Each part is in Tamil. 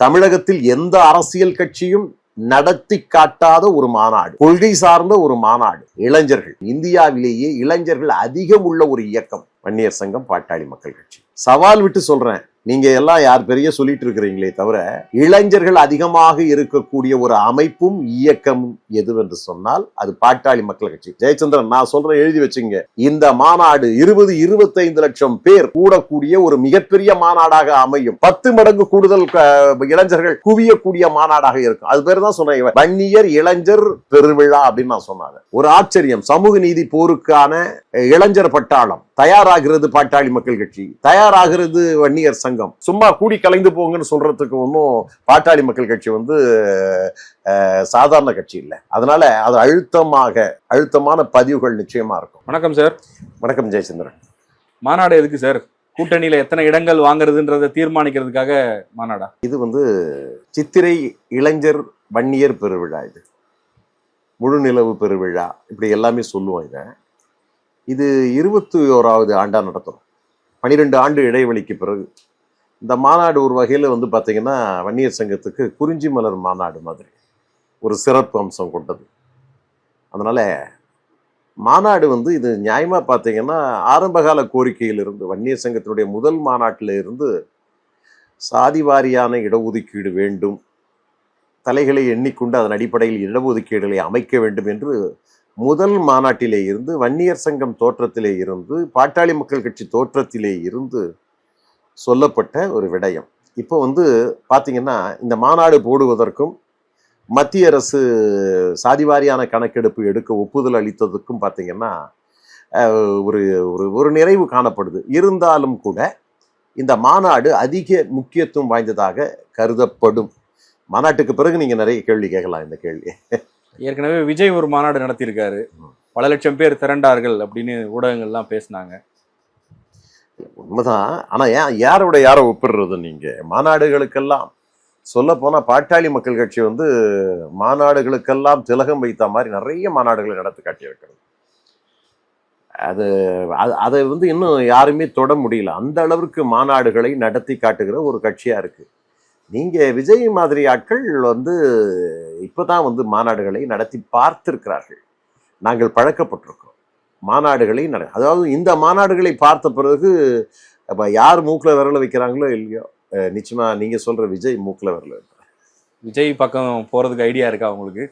தமிழகத்தில் எந்த அரசியல் கட்சியும் நடத்தி காட்டாத ஒரு மாநாடு கொள்கை சார்ந்த ஒரு மாநாடு. இளைஞர்கள் இந்தியாவிலேயே இளைஞர்கள் அதிகம் உள்ள ஒரு இயக்கம். வன்னியர் சங்கம் பாட்டாளி மக்கள் கட்சி. சவால் விட்டு சொல்றேன். நீங்க எல்லாம் யார் பெரிய சொல்லிட்டு இருக்கிறீங்களே தவிர இளைஞர்கள் அதிகமாக இருக்கக்கூடிய ஒரு அமைப்பும் இயக்கமும் எதுவென்று சொன்னால் அது பாட்டாளி மக்கள் கட்சி. ஜெயச்சந்திரன் நான் சொல்றேன் எழுதி வச்சுங்க இந்த மாநாடு இருபது இருபத்தைந்து லட்சம் பேர் கூடக்கூடிய ஒரு மிகப்பெரிய மாநாடாக அமையும். பத்து மடங்கு கூடுதல் இளைஞர்கள் குவியக்கூடிய மாநாடாக இருக்கும். அது பேர் தான் சொன்னேன் வன்னியர் இளைஞர் பெருவிழா அப்படின்னு நான் சொன்னாங்க. ஒரு ஆச்சரியம். சமூக நீதி போருக்கான இளைஞர் பட்டாளம். தயாராகிறது பாட்டாளி மக்கள் கட்சி தயாராகிறது வன்னியர் சங்கம். சும்மா கூடி கலைந்து போங்கன்னு சொல்றதுக்கு ஒன்றும் பாட்டாளி மக்கள் கட்சி வந்து சாதாரண கட்சி இல்லை. அதனால அது அழுத்தமாக அழுத்தமான பதிவுகள் நிச்சயமா இருக்கும். வணக்கம் சார். வணக்கம் ஜெயச்சந்திரன். மாநாடு எதுக்கு சார்? கூட்டணியில எத்தனை இடங்கள் வாங்குறதுன்றதை தீர்மானிக்கிறதுக்காக மாநாடா? இது வந்து சித்திரை இளைஞர் வன்னியர் பெருவிழா இது. முழு நிலவு பெருவிழா. இப்படி எல்லாமே சொல்லுவோம் இதை. இது இருபத்தி ஓராவது ஆண்டாக நடத்துகிறோம் பனிரெண்டு ஆண்டு இடைவெளிக்கு பிறகு. இந்த மாநாடு ஒரு வகையில் வந்து பார்த்தீங்கன்னா வன்னியர் சங்கத்துக்கு குறிஞ்சி மலர் மாநாடு மாதிரி. ஒரு சிறப்பு அம்சம் கொண்டது. அதனால் மாநாடு வந்து இது நியாயமாக பார்த்தீங்கன்னா ஆரம்பகால கோரிக்கையிலிருந்து வன்னியர் சங்கத்தினுடைய முதல் மாநாட்டில் இருந்து சாதி வாரியான இடஒதுக்கீடு வேண்டும். தலைகளை எண்ணிக்கொண்டு அதன் அடிப்படையில் இடஒதுக்கீடுகளை அமைக்க வேண்டும் என்று முதல் மாநாட்டிலே இருந்து வன்னியர் சங்கம் தோற்றத்திலே இருந்து பாட்டாளி மக்கள் கட்சி தோற்றத்திலே இருந்து சொல்லப்பட்ட ஒரு விடயம். இப்போ வந்து பார்த்தீங்கன்னா இந்த மாநாடு போடுவதற்கும் மத்திய அரசு சாதிவாரியான கணக்கெடுப்பு எடுக்க ஒப்புதல் அளித்ததுக்கும் பார்த்தீங்கன்னா ஒரு ஒரு ஒரு நிறைவு காணப்படுது. இருந்தாலும் கூட இந்த மாநாடு அதிக முக்கியத்துவம் வாய்ந்ததாக கருதப்படும். மாநாட்டுக்கு பிறகு நீங்கள் நிறைய கேள்வி கேட்கலாம் இந்த கேள்வி. ஏற்கனவே விஜய் ஒரு மாநாடு நடத்தியிருக்காரு. பல லட்சம் பேர் திரண்டார்கள் அப்படின்னு ஊடகங்கள்லாம் பேசினாங்க. உண்மைதான். ஆனா ஏன் யாரோட யாரை ஒப்பிடுறது நீங்க? மாநாடுகளுக்கெல்லாம் சொல்ல போனா பாட்டாளி மக்கள் கட்சி வந்து மாநாடுகளுக்கெல்லாம் திலகம் வைத்த மாதிரி நிறைய மாநாடுகளை நடத்தி காட்டியிருக்கிறது. அது அது- அதை வந்து இன்னும் யாருமே தொட முடியல. அந்த அளவிற்கு மாநாடுகளை நடத்தி காட்டுகிற ஒரு கட்சியா இருக்கு. நீங்க விஜய் மாதிரி ஆட்கள் வந்து இப்பதான் வந்து மாநாடுகளை நடத்தி பார்த்திருக்கிறார்கள். நாங்கள் பழக்கப்பட்டிருக்கிறோம் மாநாடுகளை நட அதாவது இந்த மாநாடுகளை பார்த்த பிறகு அப்ப யார் மூக்கில் விரல வைக்கிறாங்களோ இல்லையோ அஹ் நிச்சயமா நீங்க சொல்ற விஜய் மூக்கில் விரல. விஜய் பக்கம் போறதுக்கு ஐடியா இருக்கா உங்களுக்கு?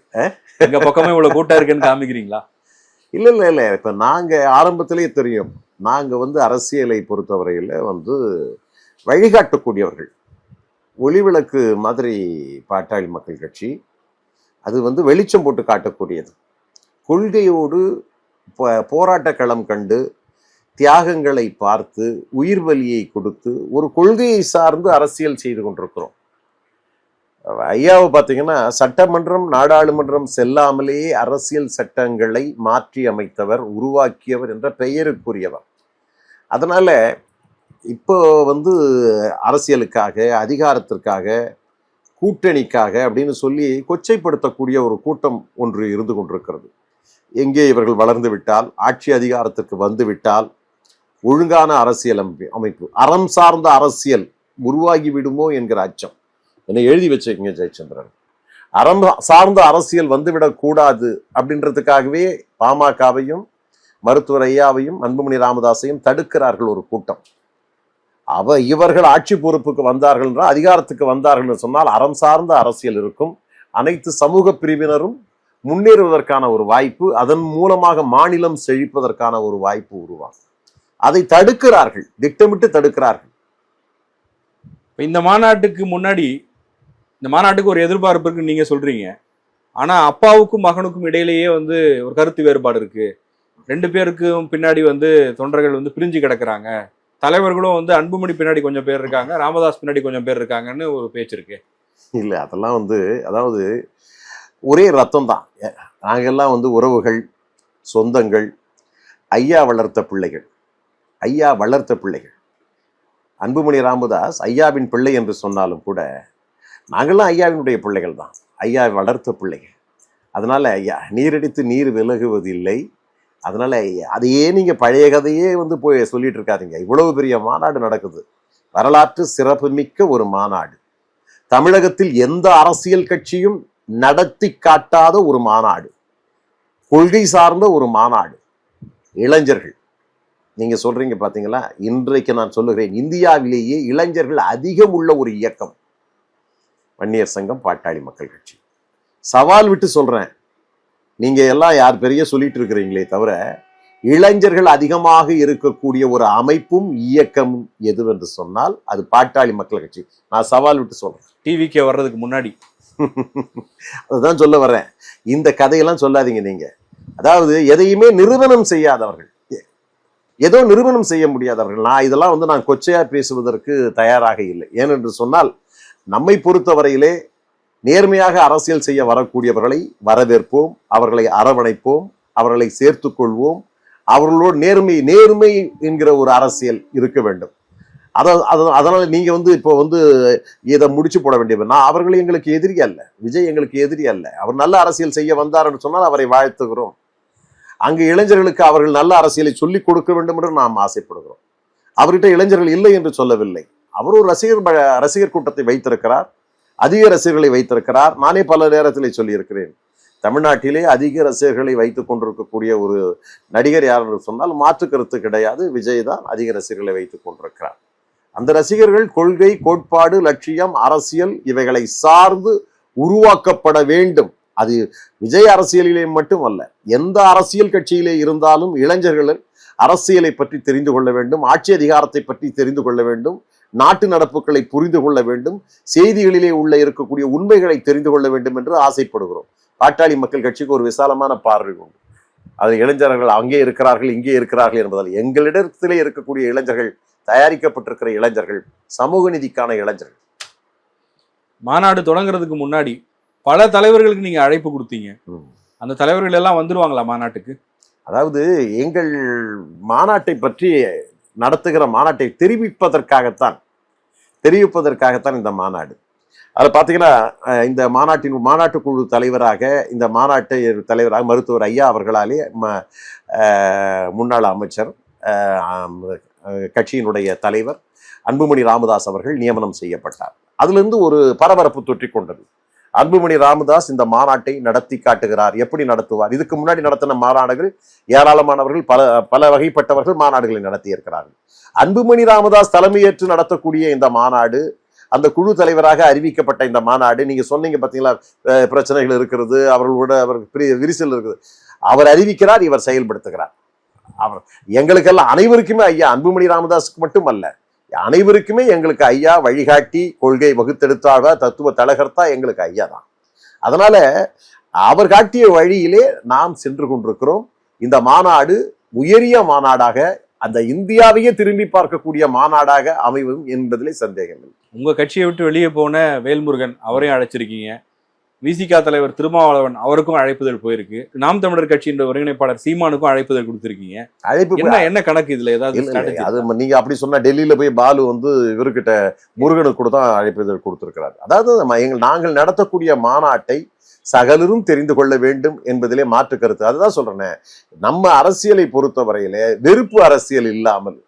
எங்க பக்கமே இவ்வளவு கூட்டம் இருக்குன்னு காமிக்கிறீங்களா? இல்ல இல்ல இல்ல. இப்ப நாங்க ஆரம்பத்திலே தெரியும். நாங்க வந்து அரசியலை பொறுத்தவரையில வந்து வழிகாட்டக்கூடியவர்கள். ஒளிவிளக்கு மாதிரி பாட்டாளி மக்கள் கட்சி அது வந்து வெளிச்சம் போட்டு காட்டக்கூடியது. கொள்கையோடு போராட்ட களம் கண்டு தியாகங்களை பார்த்து உயிர் வலியை கொடுத்து ஒரு கொள்கையை சார்ந்து அரசியல் செய்து கொண்டிருக்கிறோம். ஐயாவை பார்த்தீங்கன்னா சட்டமன்றம் நாடாளுமன்றம் செல்லாமலேயே அரசியல் சட்டங்களை மாற்றி அமைத்தவர் உருவாக்கியவர் என்ற பெயருக்குரியவர். அதனால் இப்போ வந்து அரசியலுக்காக அதிகாரத்திற்காக கூட்டணிக்காக அப்படின்னு சொல்லி கொச்சைப்படுத்தக்கூடிய ஒரு கூட்டம் ஒன்று இருந்து கொண்டிருக்கிறது. எங்கே இவர்கள் வளர்ந்து விட்டால் ஆட்சி அதிகாரத்திற்கு வந்து விட்டால் ஒழுங்கான அரசியல் அமைப்பு- அமைப்பு அறம் சார்ந்த அரசியல் உருவாகி விடுமோ என்கிற அச்சம். என்னை எழுதி வச்சிருக்கீங்க ஜெயச்சந்திரன். அறம் சார்ந்த அரசியல் வந்துவிடக்கூடாது அப்படின்றதுக்காகவே பாமகவையும் மருத்துவர் ஐயாவையும் அன்புமணி ராமதாசையும் தடுக்கிறார்கள் ஒரு கூட்டம். அவ இவர்கள் ஆட்சி பொறுப்புக்கு வந்தார்கள் என்றால் அதிகாரத்துக்கு வந்தார்கள் என்று சொன்னால் அறம் சார்ந்த அரசியல் இருக்கும். அனைத்து சமூக பிரிவினரும் முன்னேறுவதற்கான ஒரு வாய்ப்பு அதன் மூலமாக மாநிலம் செழிப்பதற்கான ஒரு வாய்ப்பு உருவாகும். அதை தடுக்கிறார்கள் திட்டமிட்டு தடுக்கிறார்கள். இந்த மாநாட்டுக்கு முன்னாடி இந்த மாநாட்டுக்கு ஒரு எதிர்பார்ப்பு இருக்குன்னு நீங்க சொல்றீங்க. ஆனா அப்பாவுக்கும் மகனுக்கும் இடையிலேயே வந்து ஒரு கருத்து வேறுபாடு இருக்கு. ரெண்டு பேருக்கும் பின்னாடி வந்து தொண்டர்கள் வந்து பிரிஞ்சு கிடக்குறாங்க. தலைவர்களும் வந்து அன்புமணி பின்னாடி கொஞ்சம் பேர் இருக்காங்க ராமதாஸ் பின்னாடி கொஞ்சம் பேர் இருக்காங்கன்னு ஒரு பேச்சு இருக்கு. இல்லை அதெல்லாம் வந்து அதாவது ஒரே ரத்தம் தான். நாங்கள்லாம் வந்து உறவுகள் சொந்தங்கள் ஐயா வளர்த்த பிள்ளைகள் ஐயா வளர்த்த பிள்ளைகள். அன்புமணி ராமதாஸ் ஐயாவின் பிள்ளை என்று சொன்னாலும் கூட நாங்கள்லாம் ஐயாவினுடைய பிள்ளைகள் தான். ஐயா வளர்த்த பிள்ளைகள். அதனால் ஐயா நீரடித்து நீர் விலகுவதில்லை. அதனால அதையே நீங்க பழைய கதையே வந்து போய் சொல்லிட்டு இருக்காதீங்க. இவ்வளவு பெரிய மாநாடு நடக்குது. வரலாற்று சிறப்புமிக்க ஒரு மாநாடு. தமிழகத்தில் எந்த அரசியல் கட்சியும் நடத்தி காட்டாத ஒரு மாநாடு. கொள்கை சார்ந்த ஒரு மாநாடு. இளைஞர்கள். நீங்க சொல்றீங்க பாத்தீங்களா? இன்றைக்கு நான் சொல்லுகிறேன் இந்தியாவிலேயே இளைஞர்கள் அதிகம் உள்ள ஒரு இயக்கம். வன்னியர் சங்கம் பாட்டாளி மக்கள் கட்சி. சவால் விட்டு சொல்றேன். நீங்க எல்லாம் யார் பெரிய சொல்லிட்டு இருக்கிறீங்களே தவிர இளைஞர்கள் அதிகமாக இருக்கக்கூடிய ஒரு அமைப்பும் இயக்கமும் எதுவென்று சொன்னால் அது பாட்டாளி மக்கள் கட்சி. நான் சவால் விட்டு சொல்றேன். டிவிக்கே வர்றதுக்கு முன்னாடி. அதுதான் சொல்ல வர்றேன். இந்த கதையெல்லாம் சொல்லாதீங்க நீங்க. அதாவது எதையுமே நிறுவனம் செய்யாதவர்கள். ஏதோ நிறுவனம் செய்ய முடியாதவர்கள். நான் இதெல்லாம் வந்து நான் கொச்சையா பேசுவதற்கு தயாராக இல்லை. ஏனென்று சொன்னால் நம்மை பொறுத்தவரையிலே நேர்மையாக அரசியல் செய்ய வரக்கூடியவர்களை வரவேற்போம் அவர்களை அரவணைப்போம் அவர்களை சேர்த்து கொள்வோம். அவர்களோடு நேர்மை நேர்மை என்கிற ஒரு அரசியல் இருக்க வேண்டும். அதான் அத- அதனால நீங்க வந்து இப்போ வந்து இதை முடிச்சு போட வேண்டியவர் நான் அவர்கள் எங்களுக்கு எதிரி அல்ல. விஜய் எங்களுக்கு எதிரி அல்ல. அவர் நல்ல அரசியல் செய்ய வந்தார்னு சொன்னால் அவரை வாழ்த்துகிறோம். அங்கு இளைஞர்களுக்கு அவர்கள் நல்ல அரசியலை சொல்லிக் கொடுக்க வேண்டும் என்று நாம் ஆசைப்படுகிறோம். அவர்கிட்ட இளைஞர்கள் இல்லை என்று சொல்லவில்லை. அவர் ஒரு ரசிகர் ரசிகர் கூட்டத்தை வைத்திருக்கிறார். அதிக ரசிகர்களை வைத்திருக்கிறார். நானே பல நேரத்தில் சொல்லியிருக்கிறேன். தமிழ்நாட்டிலே அதிக ரசிகர்களை வைத்துக் கொண்டிருக்கக்கூடிய ஒரு நடிகர் யார் என்று சொன்னால் மாற்று கருத்து கிடையாது. விஜய் தான் அதிக ரசிகர்களை வைத்துக் கொண்டிருக்கிறார். அந்த ரசிகர்கள் கொள்கை கோட்பாடு லட்சியம் அரசியல் இவைகளை சார்ந்து உருவாக்கப்பட வேண்டும். அது விஜய் அரசியலிலே மட்டுமல்ல எந்த அரசியல் கட்சியிலே இருந்தாலும் இளைஞர்கள் அரசியலை பற்றி தெரிந்து கொள்ள வேண்டும் ஆட்சி அதிகாரத்தை பற்றி தெரிந்து கொள்ள வேண்டும். நாட்டு நடப்புகளை புரிந்து கொள்ள வேண்டும் செய்திகளிலே உள்ள இருக்கக்கூடிய உண்மைகளை தெரிந்து கொள்ள வேண்டும் என்று ஆசைப்படுகிறோம். பாட்டாளி மக்கள் கட்சிக்கு ஒரு விசாலமான பார்வை உண்டு. அது இளைஞர்கள் அங்கே இருக்கிறார்கள் இங்கே இருக்கிறார்கள் என்பதால் எங்களிடத்திலே இருக்கக்கூடிய இளைஞர்கள் தயாரிக்கப்பட்டிருக்கிற இளைஞர்கள் சமூக நீதிக்கான இளைஞர்கள். மாநாடு தொடங்குறதுக்கு முன்னாடி பல தலைவர்களுக்கு நீங்க அழைப்பு கொடுத்தீங்க. அந்த தலைவர்கள் எல்லாம் வந்துருவாங்களா மாநாட்டுக்கு? அதாவது எங்கள் மாநாட்டை பற்றி நடத்துகிற மாநாட்டை தெரிவிப்பதற்காகத்தான் தெரிவிப்பதற்காகத்தான் இந்த மாநாடு. அதில் பார்த்தீங்கன்னா இந்த மாநாட்டின் மாநாட்டு குழு தலைவராக இந்த மாநாட்டு தலைவராக மருத்துவர் ஐயா அவர்களாலே ம- முன்னாள் அமைச்சர் கட்சியினுடைய தலைவர் அன்புமணி ராமதாஸ் அவர்கள் நியமனம் செய்யப்பட்டார். அதிலிருந்து ஒரு பரபரப்பு தொற்றிக் கொண்டது. அன்புமணி ராமதாஸ் இந்த மாநாட்டை நடத்தி காட்டுகிறார். எப்படி நடத்துவார்? இதுக்கு முன்னாடி நடத்தின மாநாடுகள் ஏராளமானவர்கள் பல பல வகைப்பட்டவர்கள் மாநாடுகளை நடத்தியிருக்கிறார்கள். அன்புமணி ராமதாஸ் தலைமையேற்று நடத்தக்கூடிய இந்த மாநாடு அந்த குழு தலைவராக அறிவிக்கப்பட்ட இந்த மாநாடு நீங்க சொன்னீங்க பார்த்தீங்களா பிரச்சனைகள் இருக்கிறது அவர்களோட அவருக்கு பெரிய விரிசல் இருக்குது. அவர் அறிவிக்கிறார் இவர் செயல்படுத்துகிறார். அவர் எங்களுக்கெல்லாம் அனைவருக்குமே ஐயா அன்புமணி ராமதாஸுக்கு மட்டும் அல்ல அனைவருக்குமே எங்களுக்கு ஐயா வழிகாட்டி கொள்கை வகுத்தெடுத்தாக தத்துவ தலகர்த்தா எங்களுக்கு ஐயா தான். அதனால அவர் காட்டிய வழியிலே நாம் சென்று கொண்டிருக்கிறோம். இந்த மாநாடு உயரிய மாநாடாக அந்த இந்தியாவையே திரும்பி பார்க்கக்கூடிய மாநாடாக அமைவும் என்பதிலே சந்தேகம் இல்லை உங்க கட்சியை விட்டு வெளியே போன வேல்முருகன் அவரையும் அழைச்சிருக்கீங்க. விசிகா தலைவர் திருமாவளவன் அவருக்கும் அழைப்புதல் போயிருக்கு. நாம் தமிழர் கட்சியின் ஒருங்கிணைப்பாளர் சீமானுக்கும் அழைப்புதல் கொடுத்திருக்கீங்க. அழைப்பு என்ன என்ன கணக்கு இதுல? ஏதாவது அது நீங்க அப்படி சொன்னா டெல்லியில போய் பாலு வந்து இவர்கிட்ட முருகனுக்கு கூட தான் அழைப்பிதழ் கொடுத்திருக்கிறார். அதாவது எங்கள் நாங்கள் நடத்தக்கூடிய மாநாட்டை சகலரும் தெரிந்து கொள்ள வேண்டும் என்பதிலே மாற்று கருத்து. அதுதான் சொல்றேனே. நம்ம அரசியலை பொறுத்தவரையிலே வெறுப்பு அரசியல் இல்லாமல்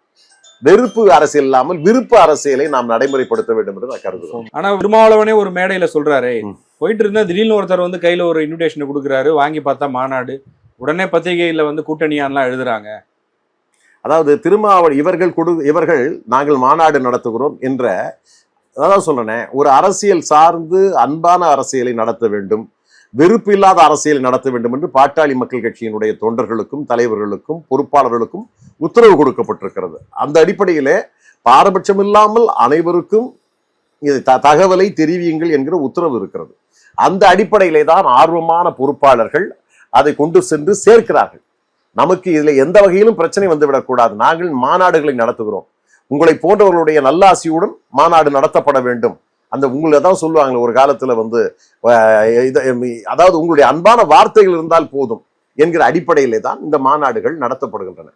வெறுப்பு அரசியல் இல்லாமல் விருப்ப அரசியலை நாம் நடைமுறைப்படுத்த வேண்டும் என்று நான் கருதுகிறேன். ஆனா திருமாவளவனே ஒரு மேடையில சொல்றாரு. போயிட்டு இருந்தால் திடீர்னு ஒருத்தர் வந்து கையில் ஒரு இன்விடேஷனை கொடுக்குறாரு. வாங்கி பார்த்தா மாநாடு. உடனே பத்திரிகையில் வந்து கூட்டணியான்லாம் எழுதுறாங்க? அதாவது திருமாவளி இவர்கள் கொடு இவர்கள் நாங்கள் மாநாடு நடத்துகிறோம் என்ற அதான் சொல்றேனே ஒரு அரசியல் சார்ந்து அன்பான அரசியலை நடத்த வேண்டும் வெறுப்பு இல்லாத அரசியலை நடத்த வேண்டும் என்று பாட்டாளி மக்கள் கட்சியினுடைய தொண்டர்களுக்கும் தலைவர்களுக்கும் பொறுப்பாளர்களுக்கும் உத்தரவு கொடுக்கப்பட்டிருக்கிறது. அந்த அடிப்படையிலே பாரபட்சம் இல்லாமல் அனைவருக்கும் இது த- தகவலை தெரிவியுங்கள் என்கிற உத்தரவு இருக்கிறது. அந்த அடிப்படையிலே தான் ஆர்வமான பொறுப்பாளர்கள் அதை கொண்டு சென்று சேர்க்கிறார்கள். நமக்கு இதில் எந்த வகையிலும் பிரச்சனை வந்துவிடக்கூடாது. நாங்கள் மாநாடுகளை நடத்துகிறோம். உங்களை போன்றவர்களுடைய நல்லாசியுடன் மாநாடு நடத்தப்பட வேண்டும். அந்த உங்களை தான் சொல்லுவாங்க ஒரு காலத்தில் வந்து இது, அதாவது உங்களுடைய அன்பான வார்த்தைகள் இருந்தால் போதும் என்கிற அடிப்படையிலே தான் இந்த மாநாடுகள் நடத்தப்படுகின்றன.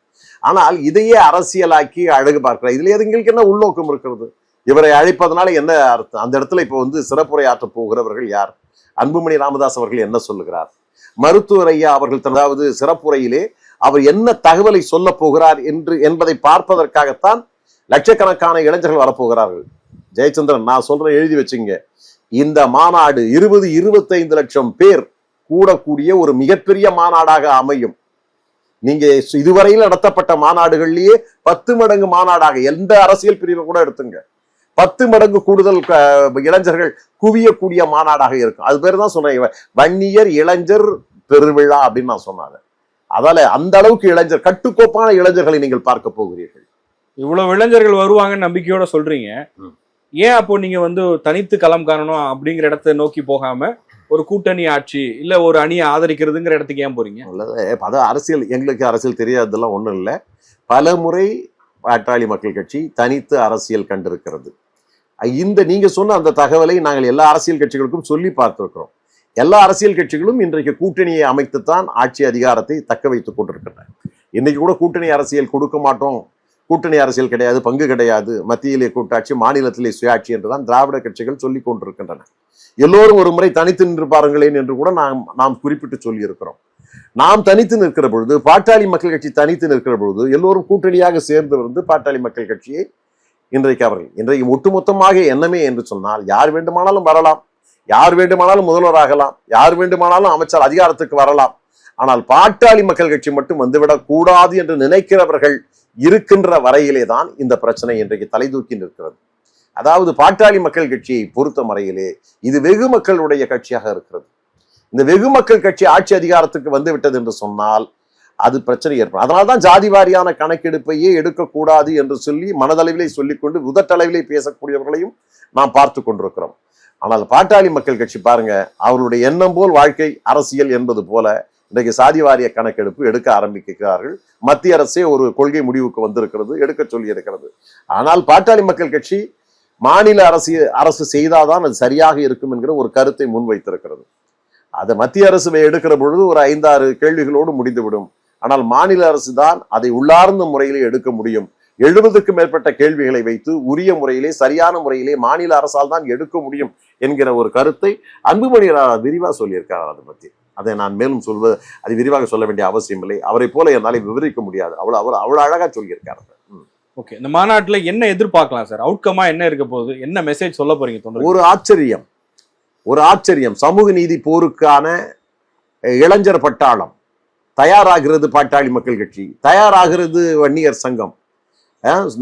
ஆனால் இதையே அரசியலாக்கி அழகு பார்க்கிறார். இதுல எங்களுக்கு என்ன உள்நோக்கம் இருக்கிறது? இவரை அழைப்பதனால என்ன அர்த்தம்? அந்த இடத்துல இப்போ வந்து சிறப்புரையாற்ற போகிறவர்கள் யார்? அன்புமணி ராமதாஸ் அவர்கள் என்ன சொல்லுகிறார்? மருத்துவர் ஐயா அவர்கள் அதாவது சிறப்புரையிலே அவர் என்ன தகவலை சொல்ல போகிறார் என்று என்பதை பார்ப்பதற்காகத்தான் லட்சக்கணக்கான இளைஞர்கள் வரப்போகிறார்கள். ஜெயச்சந்திரன் நான் சொல்றேன் எழுதி வச்சுங்க. இந்த மாநாடு இருபது இருபத்தைந்து லட்சம் பேர் கூடக்கூடிய ஒரு மிகப்பெரிய மாநாடாக அமையும். நீங்க இதுவரையில் நடத்தப்பட்ட மாநாடுகள்லயே பத்து மடங்கு மாநாடாக எந்த அரசியல் பிரிவை கூட எடுத்துங்க. பத்து மடங்கு கூடுதல் இளைஞர்கள் குவியக்கூடிய மாநாடாக இருக்கும். அது பேர் தான் சொன்னேன் வன்னியர் இளைஞர் பெருவிழா அப்படின்னு நான் சொன்னாங்க அதால அந்த அளவுக்கு இளைஞர் கட்டுக்கோப்பான இளைஞர்களை நீங்கள் பார்க்க போகிறீர்கள். இவ்வளவு இளைஞர்கள் வருவாங்கன்னு நம்பிக்கையோட சொல்றீங்க. ஏன் அப்போ நீங்க வந்து தனித்து களம் காணணும் அப்படிங்கிற இடத்தை நோக்கி போகாம ஒரு கூட்டணி ஆட்சி இல்ல ஒரு அணியை ஆதரிக்கிறதுங்கிற இடத்துக்கு ஏன் போறீங்க? உள்ளது அது அரசியல் எங்களுக்கு அரசியல் தெரியாததெல்லாம் ஒண்ணும் இல்லை. பல முறை பாட்டாளி மக்கள் கட்சி தனித்து அரசியல் கண்டிருக்கிறது. இந்த நீங்க சொன்ன அந்த தகவலை நாங்கள் எல்லா அரசியல் கட்சிகளுக்கும் சொல்லி பார்த்திருக்கிறோம். எல்லா அரசியல் கட்சிகளும் இன்றைக்கு கூட்டணியை அமைத்துத்தான் ஆட்சி அதிகாரத்தை தக்க வைத்துக் கொண்டிருக்கின்றன. இன்னைக்கு கூட கூட்டணி அரசியல் கொடுக்க மாட்டோம். கூட்டணி அரசியல் கிடையாது பங்கு கிடையாது. மத்தியிலே கூட்டாட்சி மாநிலத்திலே சுயாட்சி என்றுதான் திராவிட கட்சிகள் சொல்லிக் கொண்டிருக்கின்றன. எல்லோரும் ஒரு முறை தனித்து நின்று பாருங்களேன் என்று கூட நாம் நாம் குறிப்பிட்டு சொல்லியிருக்கிறோம். நாம் தனித்து நிற்கிற பொழுது பாட்டாளி மக்கள் கட்சி தனித்து நிற்கிற பொழுது எல்லோரும் கூட்டணியாக சேர்ந்து வந்து பாட்டாளி மக்கள் கட்சியை இன்றைக்கு அவர்கள் இன்றைக்கு ஒட்டுமொத்தமாக என்னமே என்று சொன்னால் யார் வேண்டுமானாலும் வரலாம். யார் வேண்டுமானாலும் முதல்வராகலாம் யார் வேண்டுமானாலும் அமைச்சர் அதிகாரத்துக்கு வரலாம். ஆனால் பாட்டாளி மக்கள் கட்சி மட்டும் வந்துவிடக் கூடாது என்று நினைக்கிறவர்கள் இருக்கின்ற வரையிலே தான் இந்த பிரச்சனை இன்றைக்கு தலை தூக்கி நிற்கிறது. அதாவது பாட்டாளி மக்கள் கட்சியை பொறுத்த வரையிலே இது வெகு மக்களுடைய கட்சியாக இருக்கிறது. இந்த வெகு மக்கள் கட்சி ஆட்சி அதிகாரத்துக்கு வந்து விட்டது என்று சொன்னால் அது பிரச்சனை ஏற்படும். அதனால தான் ஜாதி வாரியான கணக்கெடுப்பையே எடுக்கக்கூடாது என்று சொல்லி மனதளவிலே சொல்லிக்கொண்டு உதட்டளவிலே பேசக்கூடியவர்களையும் நாம் பார்த்து கொண்டிருக்கிறோம். ஆனால் பாட்டாளி மக்கள் கட்சி பாருங்க அவர்களுடைய எண்ணம் போல் வாழ்க்கை அரசியல் என்பது போல இன்றைக்கு சாதி வாரிய கணக்கெடுப்பு எடுக்க ஆரம்பிக்கிறார்கள். மத்திய அரசே ஒரு கொள்கை முடிவுக்கு வந்திருக்கிறது எடுக்க சொல்லி இருக்கிறது ஆனால் பாட்டாளி மக்கள் கட்சி மாநில அரசு அரசு செய்தாதான் அது சரியாக இருக்கும் என்கிற ஒரு கருத்தை முன்வைத்திருக்கிறது. அதை மத்திய அரசு எடுக்கிற பொழுது ஒரு ஐந்தாறு கேள்விகளோடு முடிந்துவிடும். ஆனால் மாநில அரசு தான் அதை உள்ளார்ந்த முறையிலே எடுக்க முடியும். எழுபதுக்கும் மேற்பட்ட கேள்விகளை வைத்து உரிய முறையிலே சரியான முறையிலே மாநில அரசால் தான் எடுக்க முடியும் என்கிற ஒரு கருத்தை அன்புமணி ரா- விரிவா சொல்லியிருக்கார் அதை பத்தி. அதை நான் மேலும் சொல்வது அது விரிவாக சொல்ல வேண்டிய அவசியம் இல்லை. அவரை போல என்னால் விவரிக்க முடியாது. அவ்வளவு அவர் அவ்வளவு அழகா சொல்லியிருக்கார். ஓகே இந்த மாநாட்டுல என்ன எதிர்பார்க்கலாம் சார்? அவுட்கமா என்ன இருக்க போகுது? என்ன மெசேஜ் சொல்ல போறீங்க ஒரு ஆச்சரியம். ஒரு ஆச்சரியம். சமூக நீதி போருக்கான இளைஞர் பட்டாளம். தயாராகிறது பாட்டாளி மக்கள் கட்சி தயாராகிறது வன்னியர் சங்கம்.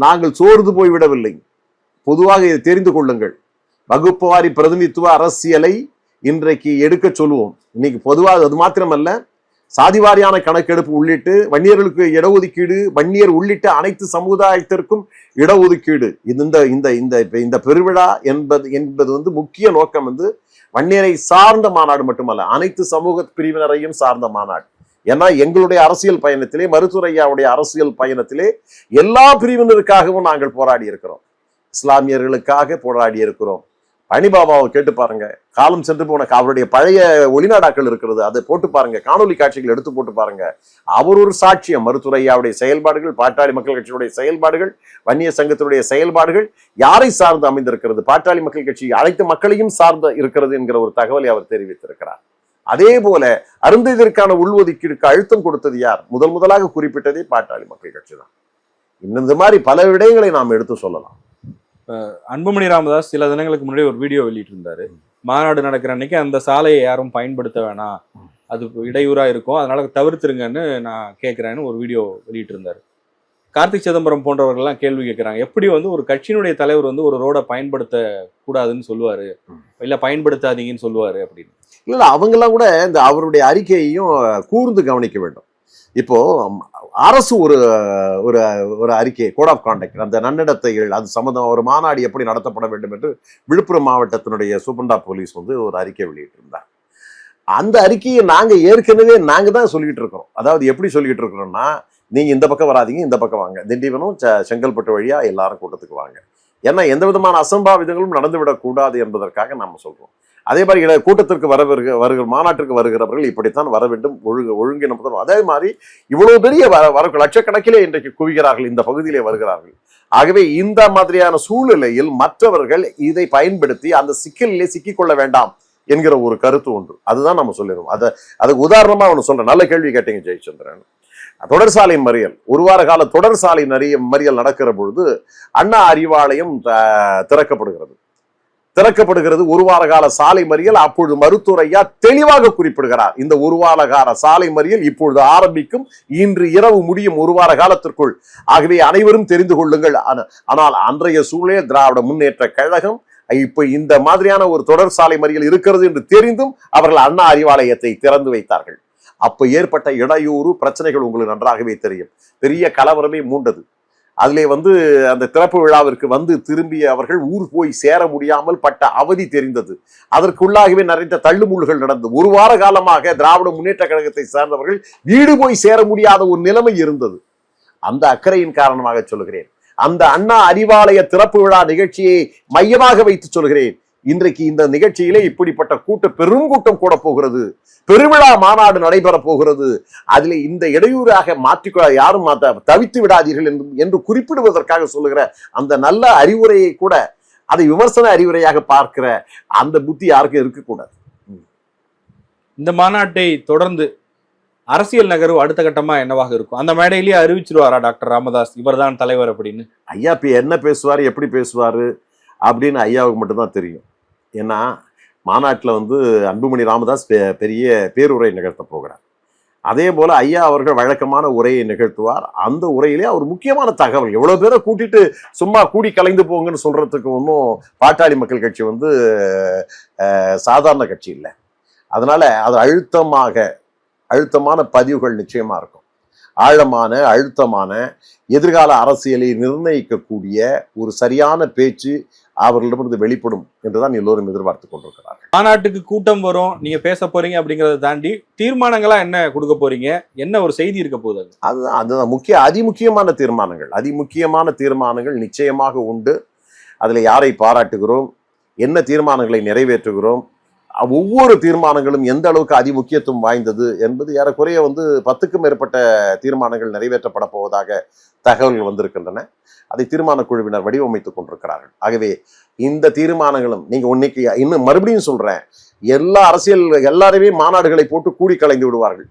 நாங்கள் சோர்ந்து போய்விடவில்லை. பொதுவாக இதை தெரிந்து கொள்ளுங்கள். வகுப்புவாரி பிரதிநிதித்துவ அரசியலை இன்றைக்கு எடுக்க சொல்லுவோம் இன்னைக்கு பொதுவாக அது மாத்திரமல்ல சாதிவாரியான கணக்கெடுப்பு உள்ளிட்டு வன்னியர்களுக்கு இடஒதுக்கீடு வன்னியர் உள்ளிட்ட அனைத்து சமுதாயத்திற்கும் இடஒதுக்கீடு. இது இந்த இந்த இந்த இந்த பெருவிழா என்பது என்பது வந்து முக்கிய நோக்கம் வந்து வன்னியரை சார்ந்த மாநாடு மட்டுமல்ல அனைத்து சமூக பிரிவினரையும் சார்ந்த மாநாடு. ஏன்னா எங்களுடைய அரசியல் பயணத்திலே மருத்துவரையாவுடைய அரசியல் பயணத்திலே எல்லா பிரிவினருக்காகவும் நாங்கள் போராடி இருக்கிறோம். இஸ்லாமியர்களுக்காக போராடி இருக்கிறோம். பனிபாபாவை கேட்டு பாருங்க. காலம் சென்று போன அவருடைய பழைய ஒளிநாடாக்கள் இருக்கிறது அதை போட்டு பாருங்க. காணொலி காட்சிகள் எடுத்து போட்டு பாருங்க. அவர் ஒரு சாட்சியம். மருத்துவரையாவுடைய செயல்பாடுகள் பாட்டாளி மக்கள் கட்சியுடைய செயல்பாடுகள் வன்னிய சங்கத்தினுடைய செயல்பாடுகள் யாரை சார்ந்து அமைந்திருக்கிறது? பாட்டாளி மக்கள் கட்சி அனைத்து மக்களையும் சார்ந்து இருக்கிறது என்கிற ஒரு தகவலை அவர் தெரிவித்திருக்கிறார். அதே போல அருந்ததிற்கான உள்ஒதுக்கீடுக்கு அழுத்தம் கொடுத்தது யார்? முதல் முதலாக குறிப்பிட்டதே பாட்டாளி மக்கள் கட்சி தான். இந்த மாதிரி பல விடயங்களை நாம் எடுத்து சொல்லலாம். அன்புமணி ராமதாஸ் சில தினங்களுக்கு முன்னாடி ஒரு வீடியோ வெளியிட்டு இருந்தாரு மாநாடு நடக்கிற அன்னைக்கு அந்த சாலையை யாரும் பயன்படுத்த வேணாம் அது இடையூறா இருக்கும். அதனால தவிர்த்துருங்கன்னு நான் கேட்கிறேன்னு ஒரு வீடியோ வெளியிட்டு இருந்தாரு கார்த்திக் சிதம்பரம் போன்றவர்கள்லாம் கேள்வி கேட்கறாங்க எப்படி வந்து ஒரு கட்சியினுடைய தலைவர் வந்து ஒரு ரோட பயன்படுத்த கூடாதுன்னு சொல்லுவாரு இல்ல பயன்படுத்தாதீங்கன்னு சொல்லுவாரு அப்படின்னு. இல்ல அவங்கெல்லாம் கூட இந்த அவருடைய அறிக்கையையும் கூர்ந்து கவனிக்க வேண்டும். இப்போ அரசு ஒரு ஒரு ஒரு அறிக்கை கோட் ஆஃப் கான்டாக்ட் அந்த நன்னடத்தைகள் அது சம்மந்தம் ஒரு மாநாடு எப்படி நடத்தப்பட வேண்டும் என்று விழுப்புரம் மாவட்டத்தினுடைய சூப்பண்டா போலீஸ் வந்து ஒரு அறிக்கை வெளியிட்டிருந்தார். அந்த அறிக்கையை நாங்க ஏற்கனவே நாங்க தான் சொல்லிட்டு இருக்கிறோம். அதாவது எப்படி சொல்லிட்டு இருக்கிறோம்னா நீங்க இந்த பக்கம் வராதீங்க இந்த பக்கம் வாங்க. திண்டிவனம் செங்கல்பட்டு வழியா எல்லாரும் கூட்டத்துக்கு வாங்க. ஏன்னா எந்த விதமான அசம்பாவிதங்களும் நடந்துவிடக்கூடாது என்பதற்காக நம்ம சொல்கிறோம் அதே மாதிரி இட- கூட்டத்திற்கு வர வருக வருகிற மாநாட்டிற்கு வருகிறவர்கள் இப்படித்தான் வர வேண்டும் ஒழுங்கு ஒழுங்கினப்படும் அதே மாதிரி இவ்வளவு பெரிய வர வர லட்சக்கணக்கிலே இன்றைக்கு குவிகிறார்கள் இந்த பகுதியிலே வருகிறார்கள். ஆகவே இந்த மாதிரியான சூழ்நிலையில் மற்றவர்கள் இதை பயன்படுத்தி அந்த சிக்கலிலே சிக்கிக்கொள்ள வேண்டாம் என்கிற ஒரு கருத்து ஒன்று. அதுதான் நம்ம சொல்லிடுவோம் அதை அதுக்கு உதாரணமா ஒன்று சொல்றேன். நல்ல கேள்வி கேட்டீங்க ஜெயச்சந்திரன். தொடர் சாலை மறியல். ஒரு வார கால தொடர் சாலை நறிய மறியல் நடக்கிற பொழுது அண்ணா அறிவாலயம் த- திறக்கப்படுகிறது. திறக்கப்படுகிறது. ஒரு வார கால சாலை மறியல் அப்பொழுது மருத்துவரையா தெளிவாக குறிப்பிடுகிறார். இந்த ஒரு வார கால சாலை மறியல் இப்பொழுது ஆரம்பிக்கும். இன்று இரவு முடியும் ஒரு வார காலத்திற்குள். ஆகவே அனைவரும் தெரிந்து கொள்ளுங்கள். ஆன- ஆனால் அன்றைய சூழலில் திராவிட முன்னேற்ற கழகம் இப்ப இந்த மாதிரியான ஒரு தொடர் சாலை மறியல் இருக்கிறது என்று தெரிந்தும் அவர்கள் அண்ணா அறிவாலயத்தை திறந்து வைத்தார்கள். அப்ப ஏற்பட்ட இடையூறு பிரச்சனைகள் உங்களுக்கு நன்றாகவே தெரியும். பெரிய கலவரமே மூண்டது. அதிலே வந்து அந்த திறப்பு விழாவிற்கு வந்து திரும்பிய அவர்கள் ஊர் போய் சேர முடியாமல் பட்ட அவதி தெரிந்தது. அதற்குள்ளாகவே நிறைந்த தள்ளுமுள்ளுகள் நடந்தது ஒரு வார காலமாக திராவிட முன்னேற்ற கழகத்தை சேர்ந்தவர்கள் வீடு போய் சேர முடியாத ஒரு நிலைமை இருந்தது. அந்த அக்கறையின் காரணமாக சொல்கிறேன் அந்த அண்ணா அறிவாலய திறப்பு விழா நிகழ்ச்சியை மையமாக வைத்து சொல்கிறேன் இன்றைக்கு இந்த நிகழ்ச்சியிலே இப்படிப்பட்ட கூட்ட பெருங்கூட்டம் கூட போகிறது. பெருவிழா மாநாடு நடைபெற போகிறது. அதிலே இந்த இடையூறாக மாற்றிக்கொள்ள யாரும் மாத்த தவித்து விடாதீர்கள் என்று என்று குறிப்பிடுவதற்காக சொல்லுகிற அந்த நல்ல அறிவுரையை கூட அதை விமர்சன அறிவுரையாக பார்க்கிற அந்த புத்தி யாருக்கும் இருக்கக்கூடாது. இந்த மாநாட்டை தொடர்ந்து அரசியல் நகர்வு அடுத்த கட்டமா என்னவாக இருக்கும்? அந்த மேடையிலேயே அறிவிச்சிருவாரா டாக்டர் ராமதாஸ்? இவர்தான் தலைவர் அப்படின்னு. ஐயா இப்ப என்ன பேசுவார் எப்படி பேசுவார் அப்படின்னு ஐயாவுக்கு மட்டும்தான் தெரியும். ஏன்னா மாநாட்டில் வந்து அன்புமணி ராமதாஸ் பெ- பெரிய பேருரை நிகழ்த்த போகிறார். அதே போல் ஐயா அவர்கள் வழக்கமான உரையை நிகழ்த்துவார். அந்த உரையிலே அவர் முக்கியமான தகவல் எவ்வளோ பேரை கூட்டிட்டு சும்மா கூடி கலைந்து போங்கன்னு சொல்கிறதுக்கு ஒன்றும் பாட்டாளி மக்கள் கட்சி வந்து சாதாரண கட்சி இல்லை. அதனால் அது அழுத்தமாக அழுத்தமான பதிவுகள் நிச்சயமாக இருக்கும். ஆழமான அழுத்தமான எதிர்கால அரசியலை நிர்ணயிக்கக்கூடிய ஒரு சரியான பேச்சு அவர்களிடமிருந்து வெளிப்படும் என்றுதான் எல்லோரும் எதிர்பார்த்து கொண்டிருக்கிறார்கள். மாநாட்டுக்கு கூட்டம் வரும் நீங்க பேச போறீங்க அப்படிங்கறத தாண்டி தீர்மானங்களா என்ன கொடுக்க போறீங்க? என்ன ஒரு செய்தி இருக்க போகுது அது? அதுதான் அதுதான் முக்கிய அதிமுக்கியமான தீர்மானங்கள். அதிமுக்கியமான தீர்மானங்கள் நிச்சயமாக உண்டு. அதில் யாரை பாராட்டுகிறோம்? என்ன தீர்மானங்களை நிறைவேற்றுகிறோம்? ஒவ்வொரு தீர்மானங்களும் எந்த அளவுக்கு அதிமுக்கியத்துவம் வாய்ந்தது என்பது ஏறக்குறைய வந்து பத்துக்கும் மேற்பட்ட தீர்மானங்கள் நிறைவேற்றப்பட போவதாக தகவல்கள் வந்திருக்கின்றன. அதை தீர்மான குழுவினர் வடிவமைத்துக் கொண்டிருக்கிறார்கள். ஆகவே இந்த தீர்மானங்களும் நீங்க இன்னைக்கு இன்னும் மறுபடியும் சொல்றேன் எல்லா அரசியல் எல்லாருமே மாநாடுகளை போட்டு கூடி கலைந்து விடுவார்கள்.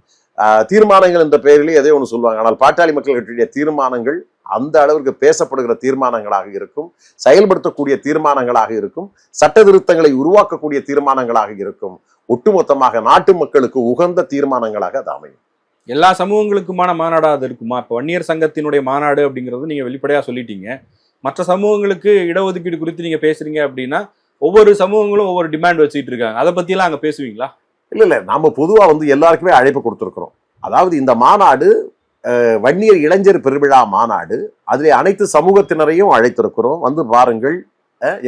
தீர்மானங்கள் என்ற பெயரிலே எதையோ ஒன்று சொல்லுவாங்க. ஆனால் பாட்டாளி மக்கள் கட்சியுடைய தீர்மானங்கள் அந்த அளவிற்கு பேசப்படுகிற தீர்மானங்களாக இருக்கும் செயல்படுத்தக்கூடிய தீர்மானங்களாக இருக்கும் சட்ட திருத்தங்களை உருவாக்கக்கூடிய தீர்மானங்களாக இருக்கும் ஒட்டுமொத்தமாக நாட்டு மக்களுக்கு உகந்த தீர்மானங்களாக அது அமையும். எல்லா சமூகங்களுக்குமான மாநாடா அது இருக்குமா? இப்ப வன்னியர் சங்கத்தினுடைய மாநாடு அப்படிங்கிறது நீங்க வெளிப்படையா சொல்லிட்டீங்க. மற்ற சமூகங்களுக்கு இடஒதுக்கீடு குறித்து நீங்க பேசுறீங்க அப்படின்னா ஒவ்வொரு சமூகங்களும் ஒவ்வொரு டிமாண்ட் வச்சுட்டு இருக்காங்க. அதை பத்தி எல்லாம் அங்க பேசுவீங்களா? இல்ல இல்ல. நாம பொதுவா வந்து எல்லாருக்குமே அழைப்பு கொடுத்திருக்கிறோம். அதாவது இந்த மாநாடு வன்னியர் இளைஞர் பெருவிழா மாநாடு. அதில் அனைத்து சமூகத்தினரையும் அழைத்திருக்கிறோம். வந்து பாருங்கள்.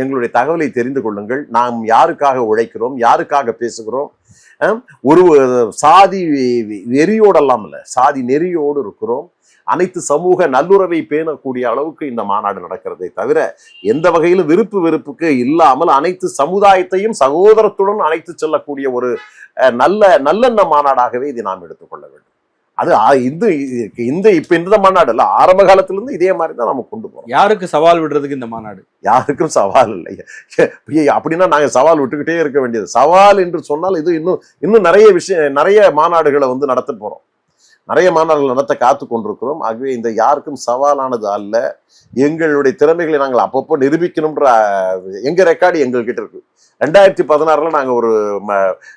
எங்களுடைய தகவலை தெரிந்து கொள்ளுங்கள். நாம் யாருக்காக உழைக்கிறோம்? யாருக்காக பேசுகிறோம்? ஒரு சாதி வெறியோடெல்லாம் இல்லை. சாதி நெறியோடு இருக்கிறோம். அனைத்து சமூக நல்லுறவை பேணக்கூடிய அளவுக்கு இந்த மாநாடு நடக்கிறதை தவிர எந்த வகையிலும் விருப்பு வெறுப்புக்கு இல்லாமல் அனைத்து சமுதாயத்தையும் சகோதரத்துடன் அழைத்து செல்லக்கூடிய ஒரு நல்ல நல்லெண்ண மாநாடாகவே இதை நாம் எடுத்துக்கொள்ள வேண்டும். அது இந்த இந்த இப்ப இந்த மாநாடு இல்ல ஆரம்ப காலத்துல இருந்து இதே மாதிரி தான் நம்ம கொண்டு போறோம். யாருக்கு சவால் விடுறதுக்கு இந்த மாநாடு? யாருக்கும் சவால் இல்லை. அப்படின்னா நாங்க சவால் விட்டுக்கிட்டே இருக்க வேண்டியது. சவால் என்று சொன்னால் இது இன்னும் இன்னும் நிறைய விஷயம் நிறைய மாநாடுகளை வந்து நடத்த போறோம். நிறைய மாநாடுகள் நடத்த காத்து கொண்டிருக்கிறோம். ஆகவே இந்த யாருக்கும் சவாலானது அல்ல. எங்களுடைய திறமைகளை நாங்கள் அப்பப்போ நிரூபிக்கணும்ன்ற எங்க ரெக்கார்டு எங்ககிட்ட இருக்கு. ரெண்டாயிரத்தி பதினாறில் நாங்கள் ஒரு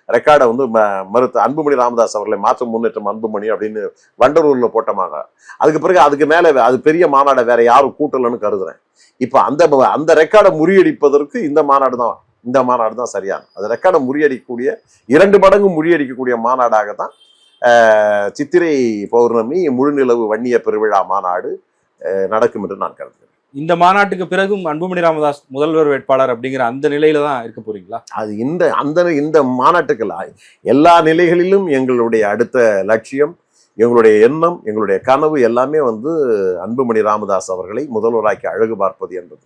ரெக்கார்டை வந்து ம- மறுத்து அன்புமணி ராமதாஸ் அவர்களை மாற்றம் முன்னேற்றம் அன்புமணி அப்படின்னு வண்டலூரில் போட்டோமாங்க. அதுக்கு பிறகு அதுக்கு மேலே அது பெரிய மாநாடை வேற யாரும் கூட்டலன்னு கருதுறேன். இப்போ அந்த அந்த ரெக்கார்டை முறியடிப்பதற்கு இந்த மாநாடு தான் இந்த மாநாடு தான் சரியான. அந்த ரெக்கார்டை முறியடிக்கக்கூடிய இரண்டு மடங்கு முறியடிக்கக்கூடிய மாநாடாக தான் சித்திரை பௌர்ணமி முழுநிலவு வன்னிய பெருவிழா மாநாடு நடக்கும் என்று நான் கருதுகிறேன். இந்த மாநாட்டுக்கு பிறகும் அன்புமணி ராமதாஸ் முதல்வர் வேட்பாளர் அப்படிங்கிற அந்த நிலையில தான் இருக்க போறீங்களா? அது இந்த அந்த இந்த மாநாட்டுக்கள் எல்லா நிலைகளிலும் எங்களுடைய அடுத்த லட்சியம் எங்களுடைய எண்ணம் எங்களுடைய கனவு எல்லாமே வந்து அன்புமணி ராமதாஸ் அவர்களை முதல்வராக்கி அழகு பார்ப்பது என்பது.